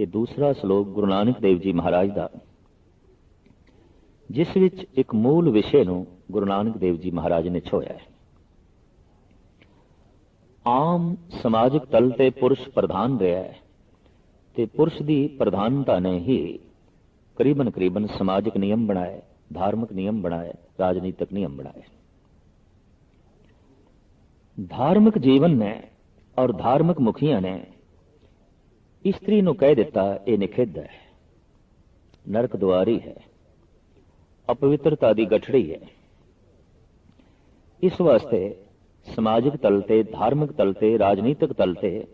ਇਹ ਦੂਸਰਾ ਸ਼ਲੋਕ ਗੁਰੂ ਨਾਨਕ ਦੇਵ ਜੀ ਮਹਾਰਾਜ ਦਾ। ਜਿਸ ਵਿੱਚ ਇੱਕ ਮੂਲ ਵਿਸ਼ੇ ਨੂੰ ਗੁਰੂ ਨਾਨਕ ਦੇਵ ਜੀ ਮਹਾਰਾਜ ਨੇ ਛੋਇਆ ਹੈ। ਆਮ ਸਮਾਜਿਕ ਤਲ ਤੇ ਪੁਰਸ਼ ਪ੍ਰਧਾਨ ਰਿਹਾ ਹੈ ਤੇ ਪੁਰਸ਼ ਦੀ ਪ੍ਰਧਾਨਤਾ ਨੇ ਹੀ ਕਰੀਬਨ ਕਰੀਬਨ ਸਮਾਜਿਕ ਨਿਯਮ ਬਣਾਏ, ਧਾਰਮਿਕ ਨਿਯਮ ਬਣਾਏ, ਰਾਜਨੀਤਿਕ ਨਿਯਮ ਬਣਾਏ। ਧਾਰਮਿਕ ਜੀਵਨ ਨੇ ਔਰ ਧਾਰਮਿਕ ਮੁਖੀਆਂ ਨੇ ਇਸਤਰੀ ਨੂੰ ਕਹਿ ਦਿੱਤਾ, ਇਹ ਨਿਖਿੱਧ ਹੈ। ਨਰਕ ਦੁਆਰੀ ਹੈ। ਅਪਵਿੱਤਰਤਾ ਦੀ ਗਠੜੀ ਹੈ। ਇਸ ਵਾਸਤੇ ਸਮਾਜਿਕ ਤਲ ਤੇ, ਧਾਰਮਿਕ ਤਲ ਤੇ, ਰਾਜਨੀਤਿਕ ਤਲ ਤੇ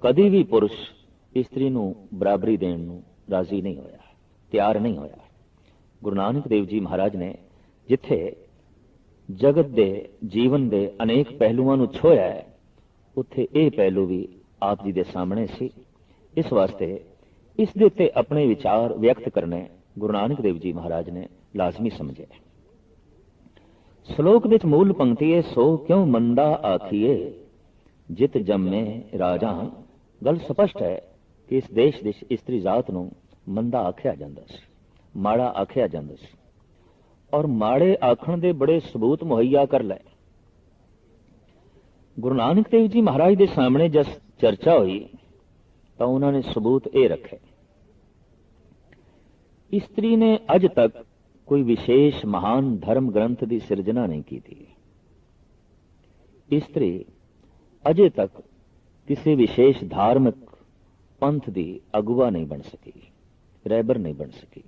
ਕਦੀ ਵੀ ਪੁਰਸ਼ ਇਸਤਰੀ ਨੂੰ ਬਰਾਬਰੀ ਦੇਣ ਨੂੰ ਰਾਜ਼ੀ ਨਹੀਂ ਹੋਇਆ, ਤਿਆਰ ਨਹੀਂ ਹੋਇਆ। ਗੁਰੂ ਨਾਨਕ ਦੇਵ ਜੀ ਮਹਾਰਾਜ ਨੇ ਜਿੱਥੇ ਜਗਤ ਦੇ, ਜੀਵਨ ਦੇ ਅਨੇਕ ਪਹਿਲੂਆਂ ਨੂੰ ਛੋਇਆ ਹੈ, ਉੱਥੇ ਇਹ ਪਹਿਲੂ ਵੀ ਆਪ ਜੀ ਦੇ ਸਾਹਮਣੇ ਸੀ। ਇਸ ਵਾਸਤੇ ਇਸ ਦੇ ਉੱਤੇ ਆਪਣੇ ਵਿਚਾਰ ਵਿਅਕਤ ਕਰਨੇ ਗੁਰੂ ਨਾਨਕ ਦੇਵ ਜੀ ਮਹਾਰਾਜ ਨੇ ਲਾਜ਼ਮੀ ਸਮਝੇ ਸ਼ਲੋਕ ਵਿੱਚ ਮੂਲ ਪੰਕਤੀ ਹੈ, ਸੋ ਕਿਉ ਮੰਦਾ ਆਖੀਏ ਜਿਤ ਜੰਮੇ ਰਾਜਾ। ਗੱਲ ਸਪਸ਼ਟ ਹੈ ਕਿ ਇਸ ਦੇਸ਼ ਦੇ ਇਸਤਰੀ ਜ਼ਾਤ ਨੂੰ ਮੰਦਾ ਆਖਿਆ ਜਾਂਦਾ ਸੀ, ਮਾੜਾ ਆਖਿਆ ਜਾਂਦਾ ਸੀ। ਔਰ ਮਾੜੇ ਆਖਣ ਦੇ ਬੜੇ ਸਬੂਤ ਮੁਹੱਈਆ ਕਰ ਲਏ। ਗੁਰੂ ਨਾਨਕ ਦੇਵ ਜੀ ਮਹਾਰਾਜ ਦੇ ਸਾਹਮਣੇ ਜਸ ਚਰਚਾ ਹੋਈ ਤਾਂ ਉਹਨਾਂ ਨੇ ਸਬੂਤ ਇਹ ਰੱਖੇ। ਇਸਤਰੀ ਨੇ ਅਜ ਤੱਕ ਕੋਈ ਵਿਸ਼ੇਸ਼ ਮਹਾਨ ਧਰਮ ਗ੍ਰੰਥ ਦੀ ਸਿਰਜਣਾ ਨਹੀਂ ਕੀਤੀ। ਇਸਤਰੀ ਅਜੇ ਤੱਕ ਕਿਸੇ ਵਿਸ਼ੇਸ਼ ਧਾਰਮਿਕ ਪੰਥ ਦੀ ਅਗਵਾ ਨਹੀਂ ਬਣ ਸਕੀ ਰਹਿਬਰ ਨਹੀਂ ਬਣ ਸਕੀ।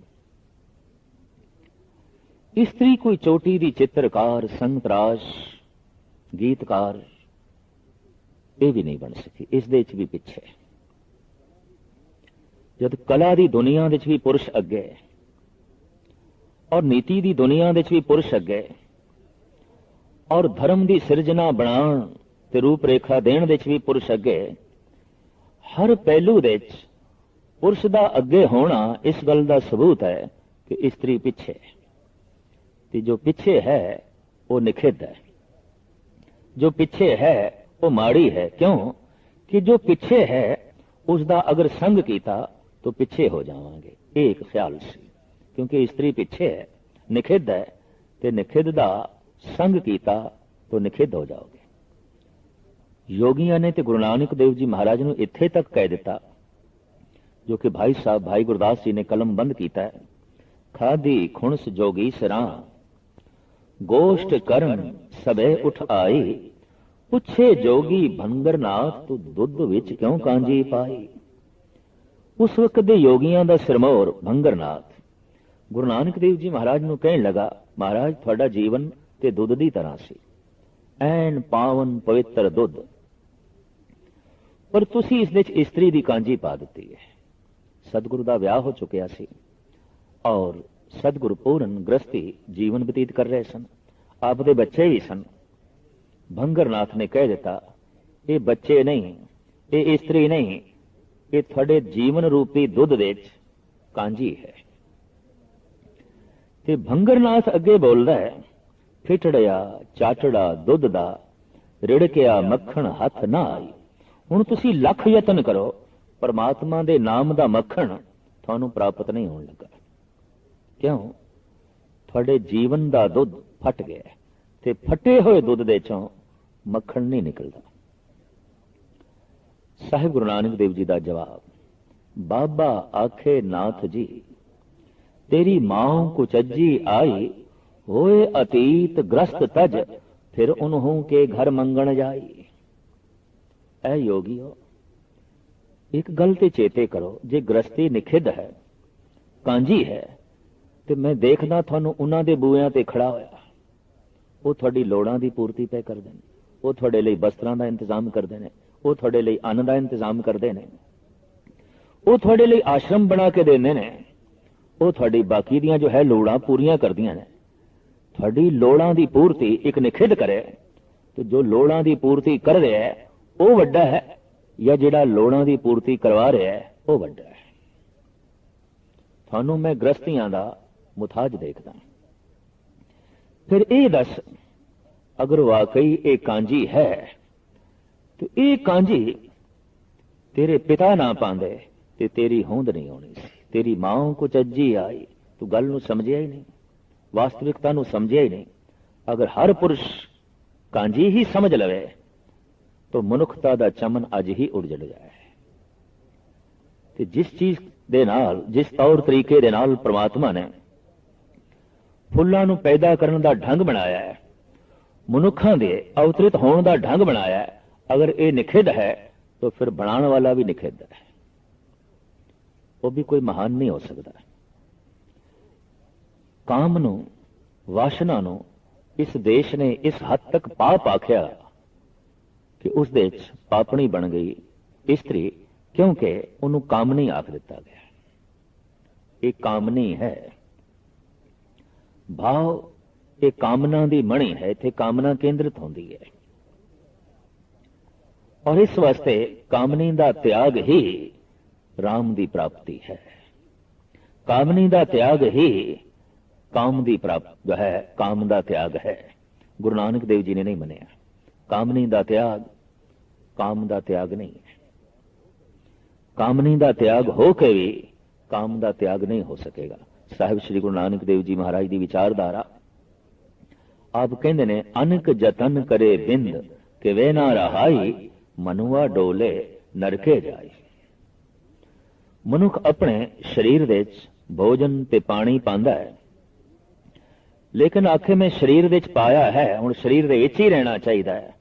ਇਸਤਰੀ ਕੋਈ ਚੋਟੀ ਦੀ ਚਿੱਤਰਕਾਰ ਸੰਗਤਰਾਸ਼ ਗੀਤਕਾਰ, ਇਹ ਵੀ ਨਹੀਂ ਬਣ ਸਕੀ। ਇਸ ਦੇ ਵਿੱਚ ਵੀ ਪਿੱਛੇ। ਜਦ ਕਲਾ ਦੀ ਦੁਨੀਆ ਵਿੱਚ ਵੀ ਪੁਰਸ਼ ਅੱਗੇ ਔਰ ਨੀਤੀ ਦੀ ਦੁਨੀਆ ਵਿੱਚ ਵੀ ਪੁਰਸ਼ ਅੱਗੇ ਔਰ ਧਰਮ ਦੀ ਸਿਰਜਣਾ ਬਣਾਉਣ ਤੇ ਰੂਪ ਰੇਖਾ ਦੇਣ ਵਿੱਚ ਵੀ ਪੁਰਸ਼ ਅੱਗੇ, ਹਰ ਪਹਿਲੂ ਵਿੱਚ ਪੁਰਸ਼ ਦਾ ਅੱਗੇ ਹੋਣਾ ਇਸ ਗੱਲ ਦਾ ਸਬੂਤ ਹੈ ਕਿ ਇਸਤਰੀ ਪਿੱਛੇ ਤੇ ਜੋ ਪਿੱਛੇ ਹੈ, ਉਹ ਨਿਖਿਧ ਹੈ। ਜੋ ਪਿੱਛੇ ਹੈ, ਉਹ ਮਾੜੀ ਹੈ। ਕਿਉਂ? ਕਿ ਜੋ ਪਿੱਛੇ ਹੈ ਉਸ ਦਾ ਅਗਰ ਸੰਗ ਕੀਤਾ ਤਾਂ ਪਿੱਛੇ ਹੋ ਜਾਵਾਂਗੇ ਇਹ ਇੱਕ ਖਿਆਲ ਸੀ ਕਿਉਂਕਿ ਇਸਤਰੀ ਪਿੱਛੇ ਹੈ ਨਿਖਿਧ ਹੈ ਤੇ ਨਿਖਿਧ ਦਾ ਸੰਗ ਕੀਤਾ ਤਾਂ ਨਿਖਿੱਧ ਹੋ ਜਾਓਗੇ ਯੋਗੀਆਂ ਨੇ ਤੇ ਗੁਰੂ ਨਾਨਕ ਦੇਵ ਜੀ ਮਹਾਰਾਜ ਨੂੰ ਇੱਥੇ ਤੱਕ ਕਹਿ ਦਿੱਤਾ ਜੋ ਕਿ ਭਾਈ ਸਾਹਿਬ ਭਾਈ ਗੁਰਦਾਸ ਜੀ ਨੇ ਕਲਮ ਬੰਦ ਕੀਤਾ ਹੈ ਖਾਦੀ ਖੁਣਸ ਜੋਗੀ ਸਰਾਂ ਗੋਸ਼ਟ ਕਰਨ ਸਭੇ ਉਠ ਆਈ ਪੁੱਛੇ ਜੋਗੀ ਭੰਗਰਨਾਥ ਤੂੰ ਦੁੱਧ ਵਿੱਚ ਕਿਉਂ ਕਾਂਜੀ ਪਾਈ ਉਸ ਵਕਤ ਦੇ ਯੋਗੀਆਂ ਦਾ ਸਿਰਮੌਰ ਭੰਗਰਨਾਥ ਗੁਰੂ ਨਾਨਕ ਦੇਵ ਜੀ ਮਹਾਰਾਜ ਨੂੰ ਕਹਿਣ ਲਗਾ ਮਹਾਰਾਜ ਤੁਹਾਡਾ ਜੀਵਨ ਤੇ ਦੁੱਧ ਦੀ ਤਰ੍ਹਾਂ ਸੀ ਐਨ ਪਾਵਨ ਪਵਿੱਤਰ ਦੁੱਧ ਪਰ ਤੁਸੀਂ ਇਸ ਵਿੱਚ ਇਸਤਰੀ ਦੀ ਕਾਂਜੀ ਪਾ ਦਿੱਤੀ ਹੈ ਸਤਿਗੁਰੂ ਦਾ ਵਿਆਹ ਹੋ ਚੁੱਕਿਆ ਸੀ ਔਰ ਸਤਿਗੁਰੂ ਪੂਰਨ ਗ੍ਰਸਤੀ ਜੀਵਨ ਬਤੀਤ ਕਰ ਰਹੇ ਸਨ ਆਪ ਦੇ ਬੱਚੇ ਵੀ ਸਨ ਭੰਗਰਨਾਥ ਨੇ ਕਹਿ ਦਿੱਤਾ ਇਹ ਬੱਚੇ ਨਹੀਂ ਇਹ ਇਸਤਰੀ ਨਹੀਂ ਇਹ ਤੁਹਾਡੇ ਜੀਵਨ ਰੂਪੀ ਦੁੱਧ ਵਿੱਚ ਕਾਂਜੀ ਹੈ। ਤੇ ਭੰਗਰਨਾਥ ਅੱਗੇ ਬੋਲਦਾ ਹੈ ਫਿਟੜਿਆ ਚਾਟੜਾ ਦੁੱਧ ਦਾ, ਰਿੜਕਿਆ ਮੱਖਣ ਹੱਥ ਨਾ ਆਈ ਹੁਣ ਤੁਸੀਂ ਲੱਖ ਯਤਨ ਕਰੋ, ਪਰਮਾਤਮਾ ਦੇ ਨਾਮ ਦਾ ਮੱਖਣ ਤੁਹਾਨੂੰ ਪ੍ਰਾਪਤ ਨਹੀਂ ਹੋਣ ਲੱਗਾ। ਕਿਉਂ? ਤੁਹਾਡੇ ਜੀਵਨ ਦਾ ਦੁੱਧ ਫਟ ਗਿਆ ਤੇ ਫਟੇ ਹੋਏ ਦੁੱਧ ਦੇ ਚੋਂ ਮੱਖਣ ਨਹੀਂ ਨਿਕਲਦਾ। ਸਾਹਿਬ ਗੁਰੂ ਨਾਨਕ ਦੇਵ ਜੀ ਦਾ ਜਵਾਬ, ਬਾਬਾ ਆਖੇ ਨਾਥ ਜੀ, ਤੇਰੀ ਮਾਂ ਕੁਚੱਜੀ ਆਈ ਹੋਏ ਅਤੀਤ ਗ੍ਰਸਤ ਤਜ, ਫਿਰ ਉਨਹੂ ਕੇ ਘਰ ਮੰਗਣ ਜਾਈ ਐ ਯੋਗੀਓ, ਇੱਕ ਗੱਲ ਤੇ ਚੇਤੇ ਕਰੋ, ਜੇ ਗ੍ਰਸਤੀ ਨਿਖਿਧ ਹੈ ਕਾਂਜੀ ਹੈ, ਤੇ ਮੈਂ ਦੇਖਦਾ ਤੁਹਾਨੂੰ ਉਹਨਾਂ ਦੇ ਬੂਹਿਆਂ ਤੇ ਖੜਾ ਹੋਇਆ। ਉਹ ਤੁਹਾਡੀ ਲੋੜਾਂ ਦੀ ਪੂਰਤੀ ਪੈ ਕਰਦੇ ਨੇ ਉਹ ਤੁਹਾਡੇ ਲਈ ਬਸਤਰਾਂ ਦਾ ਇੰਤਜ਼ਾਮ ਕਰਦੇ ਨੇ ਉਹ ਤੁਹਾਡੇ ਲਈ ਅੰਨ ਦਾ ਇੰਤਜ਼ਾਮ ਕਰਦੇ ਨੇ। ਉਹ ਤੁਹਾਡੇ ਲਈ ਆਸ਼ਰਮ ਬਣਾ ਕੇ ਦਿੰਦੇ ਨੇ। ਉਹ ਤੁਹਾਡੀ ਬਾਕੀ ਦੀਆਂ ਜੋ ਹੈ ਲੋੜਾਂ ਪੂਰੀਆਂ ਕਰਦੀਆਂ ਨੇ। ਤੁਹਾਡੀ ਲੋੜਾਂ ਦੀ ਪੂਰਤੀ ਇੱਕ ਨਿਖਿਧ ਕਰੇ। ਤੇ ਜੋ ਲੋੜਾਂ ਦੀ ਪੂਰਤੀ ਕਰ ਰਿਹਾ ਹੈ, ਉਹ ਵੱਡਾ ਹੈ। ਜਾਂ ਜਿਹੜਾ ਲੋੜਾਂ ਦੀ ਪੂਰਤੀ ਕਰਵਾ ਰਿਹਾ ਹੈ, ਉਹ ਵੱਡਾ ਹੈ। ਤੁਹਾਨੂੰ ਮੈਂ ਗ੍ਰਸਤੀਆਂ ਦਾ ਮੁਤਾਜ ਦੇਖਦਾ ਫਿਰ ਇਹ ਦੱਸ, ਅਗਰ ਵਾਕਈ ਇਹ ਕਾਂਜੀ ਹੈ ਤੇ ਇਹ ਕਾਂਜੀ ਤੇਰੇ ਪਿਤਾ ਨਾ ਪਾਉਂਦੇ ਤੇ ਤੇਰੀ ਹੋਂਦ ਨਹੀਂ ਆਉਣੀ। ਸੀ ਤੇਰੀ ਮਾਂ ਕੋ ਚੱਜੀ ਆਈ, ਤੂੰ ਗੱਲ ਨੂੰ ਸਮਝਿਆ ਹੀ ਨਹੀਂ, ਵਾਸਤਵਿਕਤਾ ਨੂੰ ਸਮਝਿਆ ਹੀ ਨਹੀਂ। ਅਗਰ ਹਰ ਪੁਰਸ਼ ਕਾਂਜੀ ਹੀ ਸਮਝ ਲਵੇ, ਤਾਂ ਮਨੁੱਖਤਾ ਦਾ ਚਮਨ ਅੱਜ ਹੀ ਉਜੜ ਜਾਏ। ਤੇ ਜਿਸ ਚੀਜ਼ ਦੇ ਨਾਲ, ਜਿਸ ਤੌਰ ਤਰੀਕੇ ਦੇ ਨਾਲ ਪ੍ਰਮਾਤਮਾ ਨੇ ਫੁੱਲਾਂ ਨੂੰ ਪੈਦਾ ਕਰਨ ਦਾ ਢੰਗ ਬਣਾਇਆ ਹੈ, ਮਨੁੱਖਾਂ ਦੇ ਅਵਤਰਿਤ ਹੋਣ ਦਾ ਢੰਗ ਬਣਾਇਆ ਹੈ ਅਗਰ ਇਹ ਨਿਖਿੱਧ ਹੈ, ਤਾਂ ਫਿਰ ਬਣਾਉਣ ਵਾਲਾ ਵੀ ਨਿਖਿੱਧ ਹੈ। ਉਹ ਵੀ ਕੋਈ ਮਹਾਨ ਨਹੀਂ ਹੋ ਸਕਦਾ। ਕਾਮ ਨੂੰ, ਵਾਸ਼ਨਾ ਨੂੰ ਇਸ ਦੇਸ਼ ਨੇ ਇਸ ਹੱਦ ਤੱਕ ਪਾਪ ਆਖਿਆ ਕਿ ਉਸ ਦੇ ਵਿੱਚ ਪਾਪਣੀ ਬਣ ਗਈ। ਇਸਤਰੀ, ਕਿਉਂਕਿ ਉਹਨੂੰ ਕਾਮਨੀ ਆਖ ਦਿੱਤਾ ਗਿਆ। ਇਹ ਕਾਮਨੀ ਹੈ। ਭਾਵ, ਇਹ ਕਾਮਨਾ ਦੀ ਮਣੀ ਹੈ, ਇੱਥੇ ਕਾਮਨਾ ਕੇਂਦਰਿਤ ਹੁੰਦੀ ਹੈ। ਔਰ ਇਸ ਵਾਸਤੇ ਕਾਮਨੀ ਦਾ ਤਿਆਗ ਹੀ RAM ਦੀ ਪ੍ਰਾਪਤੀ ਹੈ। ਕਾਮਨੀ ਦਾ ਤਿਆਗ ਹੀ ਕਾਮ ਦੀ ਪ੍ਰਾਪਤ ਹੈ, ਕਾਮ ਦਾ ਤਿਆਗ ਹੈ। ਗੁਰੂ ਨਾਨਕ ਦੇਵ ਜੀ ਨੇ ਨਹੀਂ ਮੰਨਿਆ। ਕਾਮਨੀ ਦਾ ਤਿਆਗ, ਕਾਮ ਦਾ ਤਿਆਗ ਨਹੀਂ ਹੈ। ਕਾਮਨੀ ਦਾ ਤਿਆਗ ਹੋ ਕੇ ਵੀ ਕਾਮ ਦਾ ਤਿਆਗ ਨਹੀਂ ਹੋ ਸਕੇਗਾ। ਸਾਹਿਬ ਸ੍ਰੀ ਗੁਰੂ ਨਾਨਕ ਦੇਵ ਜੀ ਮਹਾਰਾਜ ਦੀ ਵਿਚਾਰਧਾਰਾ। ਆਪ ਕਹਿੰਦੇ ਨੇ, ਅਨਕ ਜਤਨ ਕਰੇ ਬਿੰਦ ਕਿ ਵੇ ਨਾ ਰਹਾਈ ਮਨੁਆ ਡੋਲੇ ਨਰਕੇ ਜਾਈ ਮਨੁੱਖ ਆਪਣੇ ਸਰੀਰ ਦੇ ਵਿੱਚ ਭੋਜਨ ਤੇ ਪਾਣੀ ਪਾਉਂਦਾ ਹੈ। ਲੇਕਿਨ ਆਖੇ ਮੈਂ ਸਰੀਰ ਵਿੱਚ ਪਾਇਆ ਹੈ, ਹੁਣ ਸਰੀਰ ਦੇ ਵਿੱਚ ਹੀ ਰਹਿਣਾ ਚਾਹੀਦਾ ਹੈ,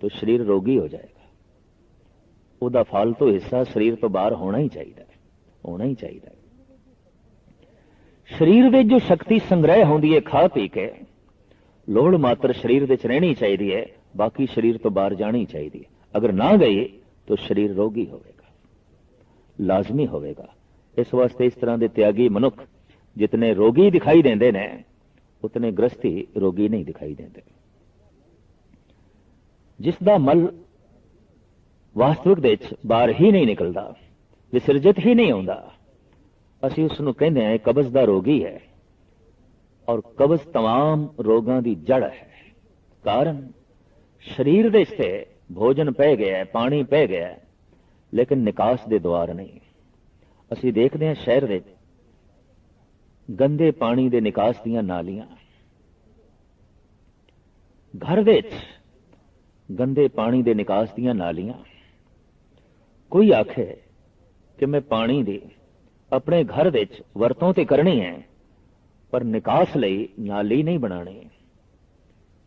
ਤਾਂ ਸਰੀਰ ਰੋਗੀ ਹੋ ਜਾਏਗਾ। ਉਹਦਾ ਫਾਲਤੂ ਹਿੱਸਾ ਸਰੀਰ ਤੋਂ ਬਾਹਰ ਹੋਣਾ ਹੀ ਚਾਹੀਦਾ ਹੈ, ਹੋਣਾ ਹੀ ਚਾਹੀਦਾ ਹੈ। ਸਰੀਰ ਵਿੱਚ ਜੋ ਸ਼ਕਤੀ ਸੰਗ੍ਰਹਿ ਹੁੰਦੀ ਹੈ, ਖਾ ਪੀ ਕੇ, ਲੋੜ ਮਾਤਰ ਸਰੀਰ ਵਿੱਚ ਰਹਿਣੀ ਚਾਹੀਦੀ ਹੈ, ਬਾਕੀ ਸਰੀਰ ਤੋਂ ਬਾਹਰ ਜਾਣੀ ਚਾਹੀਦੀ ਹੈ। ਅਗਰ ਨਾ ਗਈ ਤਾਂ ਸਰੀਰ ਰੋਗੀ ਹੋਵੇਗਾ ਲਾਜ਼ਮੀ ਹੋਵੇਗਾ ਇਸ ਵਾਸਤੇ ਇਸ ਤਰ੍ਹਾਂ ਦੇ ਤਿਆਗੀ ਮਨੁੱਖ ਜਿਤਨੇ ਰੋਗੀ ਦਿਖਾਈ ਦਿੰਦੇ ਨੇ ਉਤਨੇ ਗ੍ਰਸਤੀ ਰੋਗੀ ਨਹੀਂ ਦਿਖਾਈ ਦਿੰਦੇ ਜਿਸ ਦਾ ਮਲ ਵਾਸਤਵਿਕ ਦੇ ਵਿੱਚ ਬਾਹਰ ਹੀ ਨਹੀਂ ਨਿਕਲਦਾ ਵਿਸਰਜਿਤ ਹੀ ਨਹੀਂ ਹੁੰਦਾ ਅਸੀਂ ਉਸ ਨੂੰ ਕਹਿੰਦੇ ਹਾਂ ਕਬਜ਼ ਦਾ ਰੋਗੀ ਹੈ ਔਰ ਕਬਜ਼ तमाम ਰੋਗਾਂ ਦੀ ਜੜ ਹੈ ਕਾਰਨ ਸਰੀਰ ਦੇ ਤੇ ਭੋਜਨ ਪੈ ਗਿਆ, ਪਾਣੀ ਪੈ ਗਿਆ, ਲੇਕਿਨ ਨਿਕਾਸ ਦੇ ਦਵਾਰ ਨਹੀਂ। ਅਸੀਂ ਦੇਖਦੇ ਹਾਂ ਸ਼ਹਿਰ ਦੇ ਗੰਦੇ ਪਾਣੀ ਦੇ ਨਿਕਾਸ ਦੀਆਂ ਨਾਲੀਆਂ। ਘਰ ਵਿੱਚ ਗੰਦੇ ਪਾਣੀ ਦੇ ਨਿਕਾਸ ਦੀਆਂ ਨਾਲੀਆਂ। ਕੋਈ ਆਖੇ ਕਿ ਮੈਂ ਪਾਣੀ ਦੀ ਆਪਣੇ ਘਰ ਵਿੱਚ ਵਰਤੋਂ ਤੇ ਕਰਨੀ ਹੈ, ਪਰ ਨਿਕਾਸ ਲਈ ਨਾਲੀ ਨਹੀਂ ਬਣਾਣੀ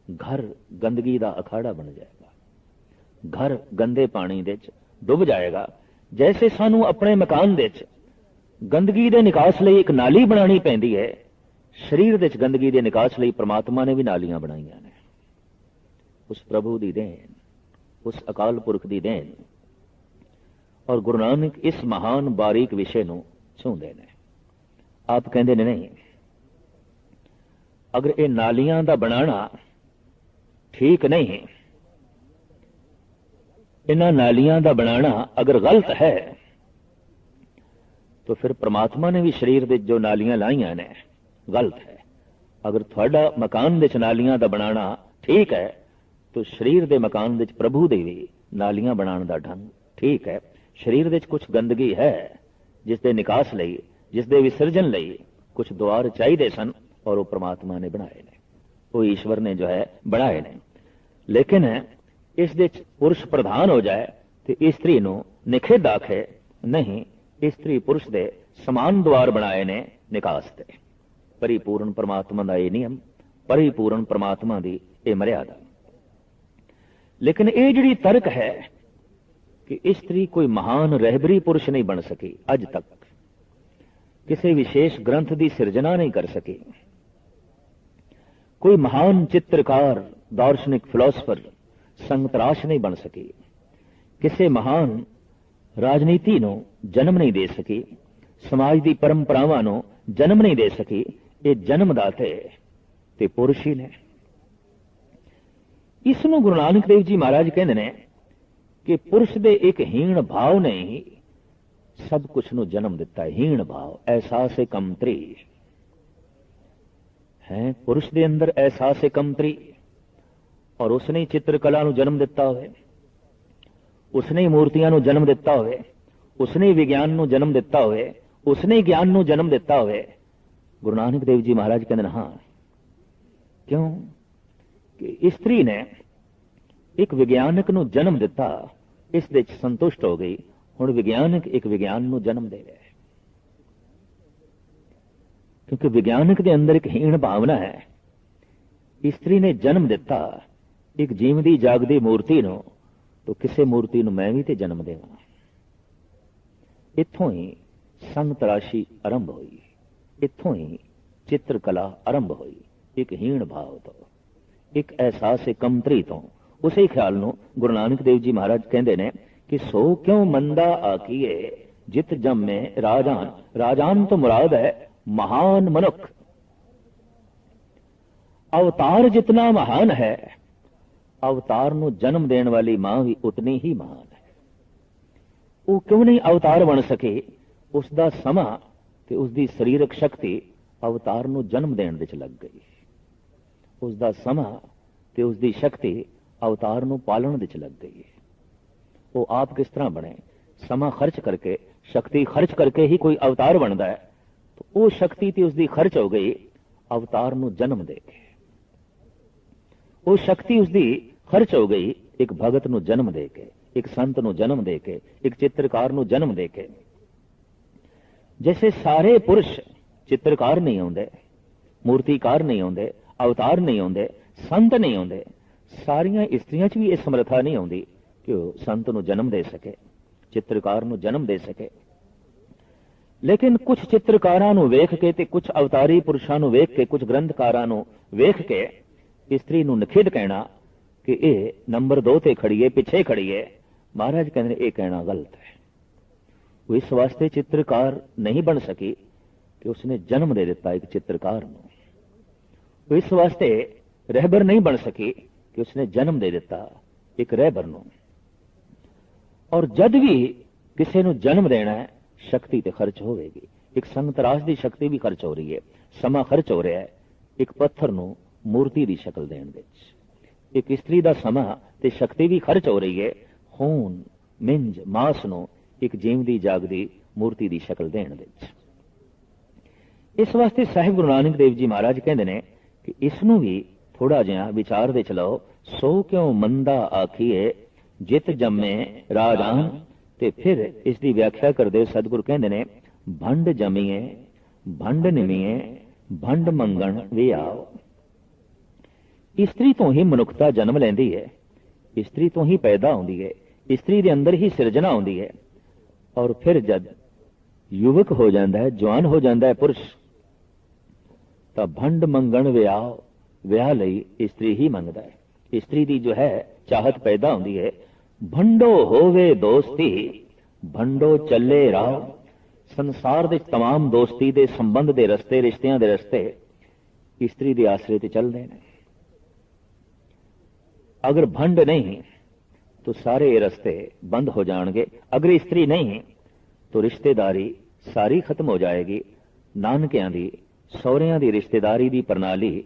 ਘਰ ਗੰਦਗੀ ਦਾ ਅਖਾੜਾ ਬਣ ਜਾਏ। ਘਰ ਗੰਦੇ ਪਾਣੀ ਦੇ ਵਿੱਚ ਡੁੱਬ ਜਾਏਗਾ। ਜੈਸੇ ਸਾਨੂੰ ਆਪਣੇ ਮਕਾਨ ਦੇ ਵਿੱਚ ਗੰਦਗੀ ਦੇ ਨਿਕਾਸ ਲਈ ਇੱਕ ਨਾਲੀ ਬਣਾਉਣੀ ਪੈਂਦੀ ਹੈ, ਸਰੀਰ ਦੇ ਵਿੱਚ ਗੰਦਗੀ ਦੇ ਨਿਕਾਸ ਲਈ ਪ੍ਰਮਾਤਮਾ ਨੇ ਵੀ ਨਾਲੀਆਂ ਬਣਾਈਆਂ ਨੇ। ਉਸ ਪ੍ਰਭੂ ਦੀ ਦੇਣ, ਉਸ ਅਕਾਲ ਪੁਰਖ ਦੀ ਦੇਣ, ਔਰ ਗੁਰੂ ਨਾਨਕ ਇਸ ਮਹਾਨ ਬਾਰੀਕ ਵਿਸ਼ੇ ਨੂੰ ਛੂੰਦੇ ਨੇ। ਆਪ ਕਹਿੰਦੇ ਨੇ, ਨਹੀਂ, ਅਗਰ ਇਹ ਨਾਲੀਆਂ ਦਾ ਬਣਾਉਣਾ ਠੀਕ ਨਹੀਂ ਹੈ ਇਹਨਾਂ ਨਾਲੀਆਂ ਦਾ ਬਣਾਉਣਾ ਅਗਰ ਗਲਤ ਹੈ, ਤਾਂ ਫਿਰ ਪ੍ਰਮਾਤਮਾ ਨੇ ਵੀ ਸਰੀਰ ਦੇ ਜੋ ਨਾਲੀਆਂ ਲਾਈਆਂ ਨੇ, ਗਲਤ ਹੈ। ਅਗਰ ਤੁਹਾਡਾ ਮਕਾਨ ਵਿੱਚ ਨਾਲੀਆਂ ਦਾ ਬਣਾਉਣਾ ਠੀਕ ਹੈ, ਤਾਂ ਸਰੀਰ ਦੇ ਮਕਾਨ ਵਿੱਚ ਪ੍ਰਭੂ ਦੇ ਵੀ ਨਾਲੀਆਂ ਬਣਾਉਣ ਦਾ ਢੰਗ ਠੀਕ ਹੈ। ਸਰੀਰ ਵਿੱਚ ਕੁਝ ਗੰਦਗੀ ਹੈ, ਜਿਸ ਦੇ ਨਿਕਾਸ ਲਈ, ਜਿਸ ਦੇ ਵਿਸਰਜਨ ਲਈ ਕੁਝ ਦੁਆਰ ਚਾਹੀਦੇ ਸਨ ਔਰ ਉਹ ਪ੍ਰਮਾਤਮਾ ਨੇ ਬਣਾਏ ਨੇ। ਉਹ ਈਸ਼ਵਰ ਨੇ ਜੋ ਹੈ, ਬਣਾਏ ਨੇ। ਲੇਕਿਨ ਇਸ ਦੇ ਪੁਰਸ਼ ਪ੍ਰਧਾਨ ਹੋ ਜਾਏ ਤੇ ਇਸਤਰੀ ਨੂੰ ਨਿਖੇਧ ਆਖੇ, ਨਹੀਂ ਇਸਤਰੀ ਪੁਰਸ਼ ਦੇ ਸਮਾਨ ਦੁਆਰ ਬਣਾਏ ਨੇ ਨਿਕਾਸ ਤੇ। ਪਰਿਪੂਰਨ ਪ੍ਰਮਾਤਮਾ ਦਾ ਇਹ ਨਿਯਮ, ਪਰਿਪੂਰਨ ਪ੍ਰਮਾਤਮਾ ਦੀ ਇਹ ਮਰਿਆਦਾ। ਲੇਕਿਨ ਇਹ ਜਿਹੜੀ ਤਰਕ ਹੈ ਕਿ ਇਸਤਰੀ ਕੋਈ ਮਹਾਨ ਰਹਿਬਰੀ ਪੁਰਸ਼ ਨਹੀਂ ਬਣ ਸਕੀ, ਅੱਜ ਤੱਕ। ਕਿਸੇ ਵਿਸ਼ੇਸ਼ ਗ੍ਰੰਥ ਦੀ ਸਿਰਜਣਾ ਨਹੀਂ ਕਰ ਸਕੀ। ਕੋਈ ਮਹਾਨ ਚਿੱਤਰਕਾਰ, ਦਾਰਸ਼ਨਿਕ ਫਿਲਾਸਫਰ ਸੰਗਤਰਾਸ਼ ਨਹੀਂ ਬਣ ਸਕੀ। ਕਿਸੇ ਮਹਾਨ ਰਾਜਨੀਤੀ ਨੂੰ ਜਨਮ ਨਹੀਂ ਦੇ ਸਕੀ, ਸਮਾਜ ਦੀ ਪਰੰਪਰਾਵਾਂ ਨੂੰ ਜਨਮ ਨਹੀਂ ਦੇ ਸਕੀ, ਇਹ ਜਨਮਦਾਤੇ ਤੇ ਪੁਰਸ਼ ਹੀ ਨੇ। ਇਸ ਨੂੰ ਗੁਰੂ ਨਾਨਕ ਦੇਵ ਜੀ ਮਹਾਰਾਜ ਕਹਿੰਦੇ ਨੇ ਕਿ ਪੁਰਸ਼ ਦੇ ਇੱਕ ਹੀਣ ਭਾਵ ਨੇ ਹੀ ਸਭ ਕੁਝ ਨੂੰ ਜਨਮ ਦਿੱਤਾ ਹੈ। ਹੀਣ ਭਾਵ, ਅਹਿਸਾਸ ਕਮਤਰੀ ਹੈ, ਪੁਰਸ਼ ਦੇ ਅੰਦਰ ਅਹਿਸਾਸ ਕਮਤਰੀ ਔਰ ਉਸਨੇ ਚਿੱਤਰਕਲਾ ਨੂੰ ਜਨਮ ਦਿੱਤਾ ਹੋਵੇ। ਉਸਨੇ ਮੂਰਤੀਆਂ ਨੂੰ ਜਨਮ ਦਿੱਤਾ ਹੋਵੇ। ਉਸਨੇ ਵਿਗਿਆਨ ਨੂੰ ਜਨਮ ਦਿੱਤਾ ਹੋਵੇ। ਉਸਨੇ ਗਿਆਨ ਨੂੰ ਜਨਮ ਦਿੱਤਾ ਹੋਵੇ। ਗੁਰੂ ਨਾਨਕ ਦੇਵ ਜੀ ਮਹਾਰਾਜ ਕਹਿੰਦੇ ਨੇ, ਹਾਂ। ਕਿਉਂ? ਕਿ ਇਸਤਰੀ ਨੇ ਇੱਕ ਵਿਗਿਆਨਕ ਨੂੰ ਜਨਮ ਦਿੱਤਾ, ਇਸ ਦੇ ਵਿੱਚ ਸੰਤੁਸ਼ਟ ਹੋ ਗਈ। ਹੁਣ ਵਿਗਿਆਨਕ ਇੱਕ ਵਿਗਿਆਨ ਨੂੰ ਜਨਮ ਦੇ ਰਿਹਾ ਹੈ। ਕਿਉਂਕਿ ਵਿਗਿਆਨਕ ਦੇ ਅੰਦਰ ਇੱਕ ਹੀਣ ਭਾਵਨਾ ਹੈ। ਇਸਤਰੀ ਨੇ ਜਨਮ ਦਿੱਤਾ। ਇੱਕ ਜੀਵਦੀ ਜਾਗਦੀ ਮੂਰਤੀ ਨੂੰ ਤਾਂ ਕਿਸੇ ਮੂਰਤੀ ਨੂੰ ਮੈਂ ਵੀ ਤੇ ਜਨਮ ਦੇਵਾਂ। ਇੱਥੋਂ ਹੀ ਸੰਗ ਤਰਾਸ਼ੀ ਆਰੰਭ ਹੋਈ। ਇੱਥੋਂ ਹੀ ਚਿੱਤਰ ਆਰੰਭ ਹੋਈ। ਇੱਕ ਹੀਣ ਭਾਵ ਤੋਂ, ਇੱਕ ਅਹਿਸਾਸ ਕਮਤਰੀ ਤੋਂ। ਉਸੇ ਖਿਆਲ ਨੂੰ ਗੁਰੂ ਨਾਨਕ ਦੇਵ ਜੀ ਮਹਾਰਾਜ ਕਹਿੰਦੇ ਨੇ ਕਿ ਸੋ ਕਿਉਂ ਮੰਦਾ ਆਕੀਏ ਜਿਤ ਜੰਮੇ ਰਾਜਾਨ। ਰਾਜਾਨ ਤੋਂ ਮੁਰਾਦ ਹੈ ਮਹਾਨ ਮਨੁੱਖ। ਅਵਤਾਰ ਜਿਤਨਾ ਮਹਾਨ ਹੈ ਅਵਤਾਰ ਨੂੰ ਜਨਮ ਦੇਣ ਵਾਲੀ ਮਾਂ ਵੀ ਉਤਨੀ ਹੀ ਮਹਾਨ ਹੈ। ਉਹ ਕਿਉਂ ਨਹੀਂ ਅਵਤਾਰ ਬਣ ਸਕੇ? ਉਸ ਦਾ ਸਮਾਂ ਤੇ ਉਸ ਦੀ ਸਰੀਰਕ ਸ਼ਕਤੀ ਅਵਤਾਰ ਨੂੰ ਜਨਮ ਦੇਣ ਵਿੱਚ ਲੱਗ ਗਈ। ਉਸ ਦਾ ਸਮਾਂ ਤੇ ਉਸ ਦੀ ਸ਼ਕਤੀ ਅਵਤਾਰ ਨੂੰ ਪਾਲਣ ਵਿੱਚ ਲੱਗ ਗਈ ਉਹ ਆਪ ਕਿਸ ਤਰ੍ਹਾਂ ਬਣੇ? ਸਮਾਂ ਖਰਚ ਕਰਕੇ, ਸ਼ਕਤੀ ਖਰਚ ਕਰਕੇ ਹੀ ਕੋਈ ਅਵਤਾਰ ਬਣਦਾ ਹੈ। ਤਾਂ ਉਹ ਸ਼ਕਤੀ ਤੇ ਉਸ ਦੀ ਖਰਚ ਹੋ ਗਈ, ਅਵਤਾਰ ਨੂੰ ਜਨਮ ਦੇ ਕੇ। ਉਹ ਸ਼ਕਤੀ ਉਸ ਦੀ ਖਰਚ ਹੋ ਗਈ। ਇੱਕ ਭਗਤ ਨੂੰ ਜਨਮ ਦੇ ਕੇ, ਇੱਕ ਸੰਤ ਨੂੰ ਜਨਮ ਦੇ ਕੇ, ਇੱਕ ਚਿੱਤਰਕਾਰ ਨੂੰ ਜਨਮ ਦੇ ਕੇ। ਜੈਸੇ ਸਾਰੇ ਪੁਰਸ਼ ਚਿੱਤਰਕਾਰ ਨਹੀਂ ਹੁੰਦੇ ਮੂਰਤੀਕਾਰ ਨਹੀਂ ਹੁੰਦੇ ਅਵਤਾਰ ਨਹੀਂ ਹੁੰਦੇ ਸੰਤ ਨਹੀਂ ਹੁੰਦੇ ਸਾਰੀਆਂ ਇਸਤਰੀਆਂ 'ਚ ਵੀ ਇਹ ਸਮਰੱਥਾ ਨਹੀਂ ਆਉਂਦੀ ਕਿ ਉਹ ਸੰਤ ਨੂੰ ਜਨਮ ਦੇ ਸਕੇ, ਚਿੱਤਰਕਾਰ ਨੂੰ ਜਨਮ ਦੇ ਸਕੇ। ਲੇਕਿਨ ਕੁਝ ਚਿੱਤਰਕਾਰਾਂ ਨੂੰ ਵੇਖ ਕੇ ਤੇ ਕੁਝ ਅਵਤਾਰੀ ਪੁਰਸ਼ਾਂ ਨੂੰ ਵੇਖ ਕੇ ਕੁਝ ਗ੍ਰੰਥਕਾਰਾਂ ਨੂੰ ਵੇਖ ਕੇ ਇਸਤਰੀ ਨੂੰ ਨਖਿੱਧ ਕਹਿਣਾ ਕਿ ਇਹ ਨੰਬਰ 2 ਤੇ ਖੜੀਏ ਪਿੱਛੇ ਖੜੀਏ ਮਹਾਰਾਜ ਕਹਿੰਦੇ ਨੇ, ਇਹ ਕਹਿਣਾ ਗਲਤ ਹੈ। ਉਹ ਇਸ ਵਾਸਤੇ ਚਿੱਤਰਕਾਰ ਨਹੀਂ ਬਣ ਸਕੀ ਕਿ ਉਸਨੇ ਜਨਮ ਦੇ ਦਿੱਤਾ ਇੱਕ ਚਿੱਤਰਕਾਰ ਨੂੰ। ਉਹ ਇਸ ਵਾਸਤੇ ਰਹਿਬਰ ਨਹੀਂ ਬਣ ਸਕੀ ਕਿ ਉਸਨੇ ਜਨਮ ਦੇ ਦਿੱਤਾ ਇੱਕ ਰਹਿਬਰ ਨੂੰ। ਔਰ ਜਦ ਵੀ ਕਿਸੇ ਨੂੰ ਜਨਮ ਦੇਣਾ ਹੈ, ਸ਼ਕਤੀ ਤੇ ਖਰਚ ਹੋਵੇਗੀ। ਇੱਕ ਸੰਤਰਾਸ ਦੀ ਸ਼ਕਤੀ ਵੀ ਖਰਚ ਹੋ ਰਹੀ ਹੈ ਸਮਾਂ ਖਰਚ ਹੋ ਰਿਹਾ ਹੈ। ਇੱਕ ਪੱਥਰ ਨੂੰ ਮੂਰਤੀ ਦੀ ਸ਼ਕਲ ਦੇਣ ਵਿੱਚ। ਇੱਕ ਇਸਤਰੀ ਦਾ ਸਮਾਂ ਤੇ ਸ਼ਕਤੀ ਵੀ ਖਰਚ ਹੋ ਰਹੀ ਹੈ। ਖੂਨ, ਮਿੰਜ, ਮਾਸ ਨੂੰ ਇੱਕ ਜੀਵਦੀ ਜਾਗਦੀ ਮੂਰਤੀ ਦੀ ਸ਼ਕਲ ਦੇਣ ਵਿੱਚ। ਇਸ ਵਾਸਤੇ ਸਾਹਿਬ ਗੁਰੂ ਨਾਨਕ ਦੇਵ ਜੀ ਮਹਾਰਾਜ ਕਹਿੰਦੇ ਨੇ ਕਿ ਇਸ ਨੂੰ ਵੀ ਥੋੜਾ ਜਿਹਾ ਵਿਚਾਰ ਦੇ ਲਓ। ਸੋ ਕਿਉਂ ਮੰਦਾ ਆਖੀਏ ਜਿਤ ਜੰਮੇ ਰਾਜਾਨ ਤੇ ਫਿਰ ਇਸ ਦੀ ਵਿਆਖਿਆ ਕਰਦੇ ਸਤਿਗੁਰ ਕਹਿੰਦੇ ਨੇ, ਭੰਡ ਜਮੀਏ ਭੰਡ ਨਿਮੀਏ ਭੰਡ ਮੰਗਣ ਵੀ ਆਓ। ਇਸਤਰੀ ਤੋਂ ਹੀ ਮਨੁੱਖਤਾ ਜਨਮ ਲੈਂਦੀ ਹੈ ਇਸਤਰੀ ਤੋਂ ਹੀ ਪੈਦਾ ਹੁੰਦੀ ਹੈ ਇਸਤਰੀ ਦੇ ਅੰਦਰ ਹੀ ਸਿਰਜਣਾ ਹੁੰਦੀ ਹੈ ਔਰ ਫਿਰ ਜਦ ਯੁਵਕ ਹੋ ਜਾਂਦਾ ਹੈ ਜਵਾਨ ਹੋ ਜਾਂਦਾ ਹੈ ਪੁਰਸ਼ ਤਾਂ ਭੰਡ ਮੰਗਣ ਵਿਆਹ ਵਿਆਹ ਲਈ ਇਸਤਰੀ ਹੀ ਮੰਗਦਾ ਹੈ ਇਸਤਰੀ ਦੀ ਜੋ ਹੈ ਚਾਹਤ ਪੈਦਾ ਹੁੰਦੀ ਹੈ ਭੰਡੋ ਹੋਵੇ ਦੋਸਤੀ ਭੰਡੋ ਚੱਲੇ ਰਾਹ ਸੰਸਾਰ ਦੇ तमाम ਦੋਸਤੀ ਦੇ ਸੰਬੰਧ ਦੇ ਰਸਤੇ ਰਿਸ਼ਤਿਆਂ ਦੇ ਰਸਤੇ ਇਸਤਰੀ ਦੇ ਆਸਰੇ ਤੇ ਚੱਲਦੇ ਨੇ ਅਗਰ ਭੰਡ ਨਹੀਂ तो सारे ये रस्ते बंद हो जाएंगे अगर स्त्री नहीं तो रिश्तेदारी सारी खत्म हो जाएगी ਨਾਨਕਿਆਂ ਦੀ ਸਹੁਰਿਆਂ ਦੀ ਰਿਸ਼ਤੇਦਾਰੀ ਦੀ ਪ੍ਰਣਾਲੀ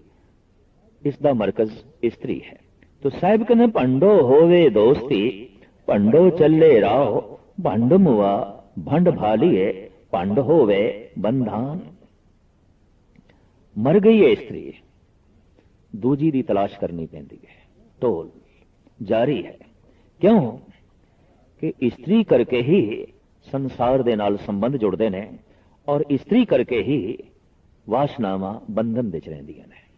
ਇਸ ਦਾ ਮਰਕਜ਼ ਇਸਤਰੀ ਹੈ ਤੋ ਸਾਹਿਬ ਕਹਿੰਦੇ ਭੰਡੋ ਹੋਵੇ ਦੋਸਤੀ ਭੰਡੋ ਚੱਲੇ ਰਾਹ ਭੰਡ ਮੁਆ ਭੰਡ ਭਾਲੀਏ ਭੰਡ ਹੋਵੇ ਬੰਧਾਨ ਮਰ ਗਈ ਹੈ ਇਸਤਰੀ ਦੂਜੀ ਦੀ ਤਲਾਸ਼ ਕਰਨੀ ਪੈਂਦੀ ਹੈ ਢੋਲ ਜਾਰੀ ਹੈ ਕਿਉਂ ਕਿ ਇਸਤਰੀ ਕਰਕੇ ਹੀ ਸੰਸਾਰ ਦੇ ਨਾਲ ਸੰਬੰਧ ਜੁੜਦੇ ਨੇ ਔਰ ਇਸਤਰੀ ਕਰਕੇ ਹੀ ਵਾਸ਼ਨਾਵਾਂ ਬੰਧਨ ਵਿੱਚ ਰਹਿੰਦੀਆਂ ਨੇ